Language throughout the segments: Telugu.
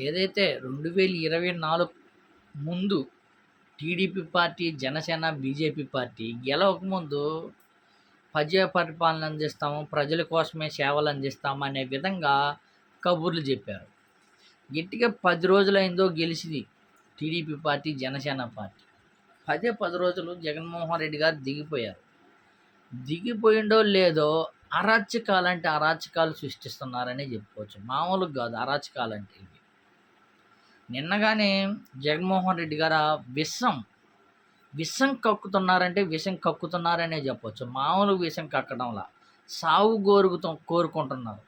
ఏదైతే రెండు వేల ఇరవై నాలుగు ముందు TDP party Janasena BJP party గెలవకముందు ప్రజా పరిపాలన అందిస్తాము ప్రజల కోసమే సేవలు అందిస్తాము అనే విధంగా కబుర్లు చెప్పారు. గట్టిగా పది రోజులైందో గెలిచింది టీడీపీ పార్టీ జనసేన పార్టీ. పదే పది రోజులు జగన్మోహన్ రెడ్డి గారు దిగిపోయారు. దిగిపోయిండో లేదో అరాచకాలు అంటే అరాచకాలు సృష్టిస్తున్నారనే చెప్పుకోవచ్చు. మామూలుగా కాదు అరాచకాలు అంటే ఇవి. నిన్నగానే జగన్మోహన్ రెడ్డి గారు విషం విషం కక్కుతున్నారంటే విషం కక్కుతున్నారనే చెప్పొచ్చు. మామూలు విషం కక్కడంలా సాగు కోరుకుతూ కోరుకుంటున్నారు.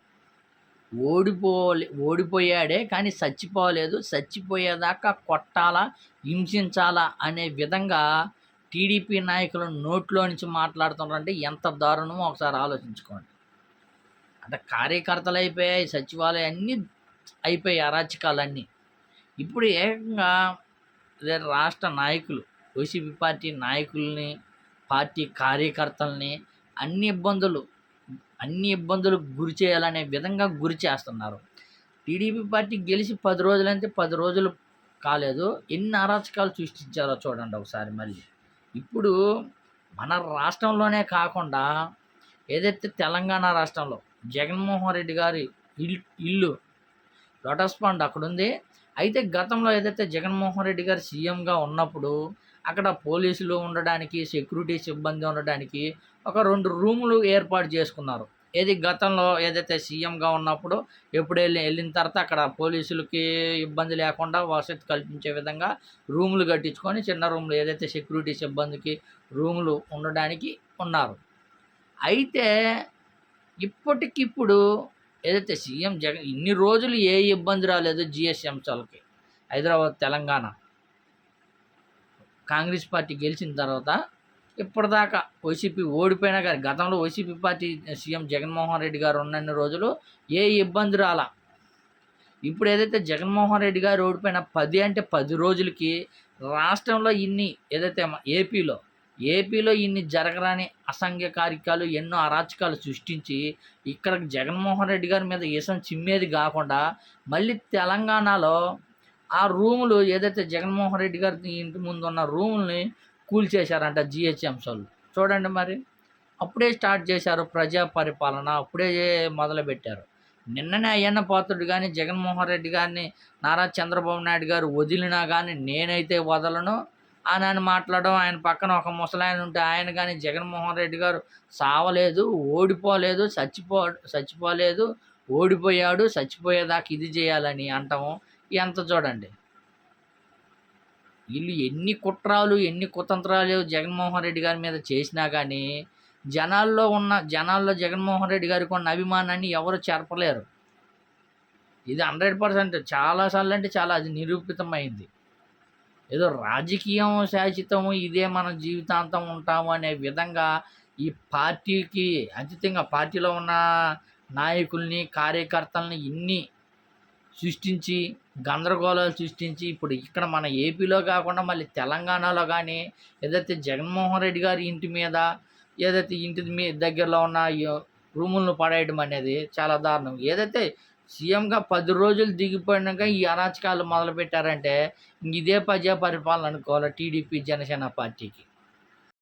ఓడిపోలే ఓడిపోయాడే కానీ చచ్చిపోలేదు. చచ్చిపోయేదాకా కొట్టాలా హింసించాలా అనే విధంగా టీడీపీ నాయకులు నోట్లో నుంచి మాట్లాడుతున్నారంటే ఎంత దారుణమో ఒకసారి ఆలోచించుకోండి. అంటే కార్యకర్తలు అయిపోయాయి సచివాలయం అన్నీ అయిపోయాయి అరాచకాలన్నీ. ఇప్పుడు ఏకంగా అదే రాష్ట్ర నాయకులు వైసీపీ పార్టీ నాయకుల్ని పార్టీ కార్యకర్తల్ని అన్ని ఇబ్బందులు అన్ని ఇబ్బందులకు గురి చేయాలనే విధంగా గురి చేస్తున్నారు. టీడీపీ పార్టీ గెలిచి పది రోజులంటే పది రోజులు కాలేదు. ఎన్ని అరాచకాలు సృష్టించారో చూడండి ఒకసారి మళ్ళీ. ఇప్పుడు మన రాష్ట్రంలోనే కాకుండా ఏదైతే తెలంగాణ రాష్ట్రంలో జగన్మోహన్ రెడ్డి గారి ఇల్ ఇల్లు లోటస్ పాండ్ అక్కడుంది. అయితే గతంలో ఏదైతే జగన్మోహన్ రెడ్డి గారు సీఎంగా ఉన్నప్పుడు అక్కడ పోలీసులు ఉండడానికి సెక్యూరిటీ సిబ్బంది ఉండడానికి ఒక రెండు రూములు ఏర్పాటు చేసుకున్నారు. ఏది గతంలో ఏదైతే సీఎంగా ఉన్నప్పుడు ఎప్పుడు వెళ్ళి వెళ్ళిన తర్వాత అక్కడ పోలీసులకి ఇబ్బంది లేకుండా వసతి కల్పించే విధంగా రూములు కట్టించుకొని చిన్న రూములు ఏదైతే సెక్యూరిటీ సిబ్బందికి రూములు ఉండడానికి ఉన్నారు. అయితే ఇప్పటికిప్పుడు ఏదైతే సీఎం జగన్ ఇన్ని రోజులు ఏ ఇబ్బంది రాలేదు అంశాలకి హైదరాబాద్ తెలంగాణ. కాంగ్రెస్ పార్టీ గెలిచిన తర్వాత ఇప్పటిదాకా వైసీపీ ఓడిపోయినా కానీ గతంలో YCP party CM Jaganmohan Reddy గారు ఉన్నన్ని రోజులు ఏ ఇబ్బంది రాలా. ఇప్పుడు ఏదైతే జగన్మోహన్ రెడ్డి గారు ఓడిపోయిన పది అంటే పది రోజులకి రాష్ట్రంలో ఇన్ని ఏదైతే ఏపీలో ఏపీలో ఇన్ని జరగరాని అసంఖ్య కార్యకాలు ఎన్నో అరాచకాలు సృష్టించి ఇక్కడ జగన్మోహన్ రెడ్డి గారి మీద ఇసం చిమ్మేది కాకుండా మళ్ళీ తెలంగాణలో ఆ రూములు ఏదైతే జగన్మోహన్ రెడ్డి గారి ఇంటి ముందు ఉన్న రూముల్ని కూల్చేశారంట జిహెచ్ఎంస్ వాళ్ళు చూడండి మరి. అప్పుడే స్టార్ట్ చేశారు ప్రజా పరిపాలన అప్పుడే మొదలుపెట్టారు. నిన్ననే అయ్యన్న పాత్రుడు కానీ జగన్మోహన్ రెడ్డి గారిని నారా చంద్రబాబు నాయుడు గారు వదిలినా కానీ నేనైతే వదలను. అని అని మాట్లాడడం ఆయన పక్కన ఒక ముసలాయన ఉంటే ఆయన కానీ జగన్మోహన్ రెడ్డి గారు సావలేదు ఓడిపోలేదు చచ్చిపో చచ్చిపోలేదు ఓడిపోయాడు చచ్చిపోయేదాకా ఇది చేయాలని అంటాము ఎంత చూడండి. వీళ్ళు ఎన్ని కుట్రాలు ఎన్ని కుతంత్రాలు జగన్మోహన్ రెడ్డి గారి మీద చేసినా కానీ జనాల్లో ఉన్న జనాల్లో జగన్మోహన్ రెడ్డి గారికి ఉన్న అభిమానాన్ని ఎవరు చేర్పలేరు. ఇది హండ్రెడ్ పర్సెంట్. చాలాసార్లు అంటే చాలా అది నిరూపితమైంది. ఏదో రాజకీయం శాశ్వతము ఇదే మన జీవితాంతం ఉంటాము అనే విధంగా ఈ పార్టీకి అతీతంగా పార్టీలో ఉన్న నాయకుల్ని కార్యకర్తల్ని ఇన్ని సృష్టించి గందరగోళాలు సృష్టించి ఇప్పుడు ఇక్కడ మన ఏపీలో కాకుండా మళ్ళీ తెలంగాణలో కానీ ఏదైతే జగన్మోహన్ రెడ్డి గారి ఇంటి మీద ఏదైతే ఇంటి మీ దగ్గరలో ఉన్న రూములను పడేయడం అనేది చాలా దారుణం. ఏదైతే సీఎంగా పది రోజులు దిగిపోయినాక ఈ అరాచకాలు మొదలుపెట్టారంటే ఇదే ప్రజా పరిపాలన అనుకోవాలి టీడీపీ జనసేన పార్టీకి?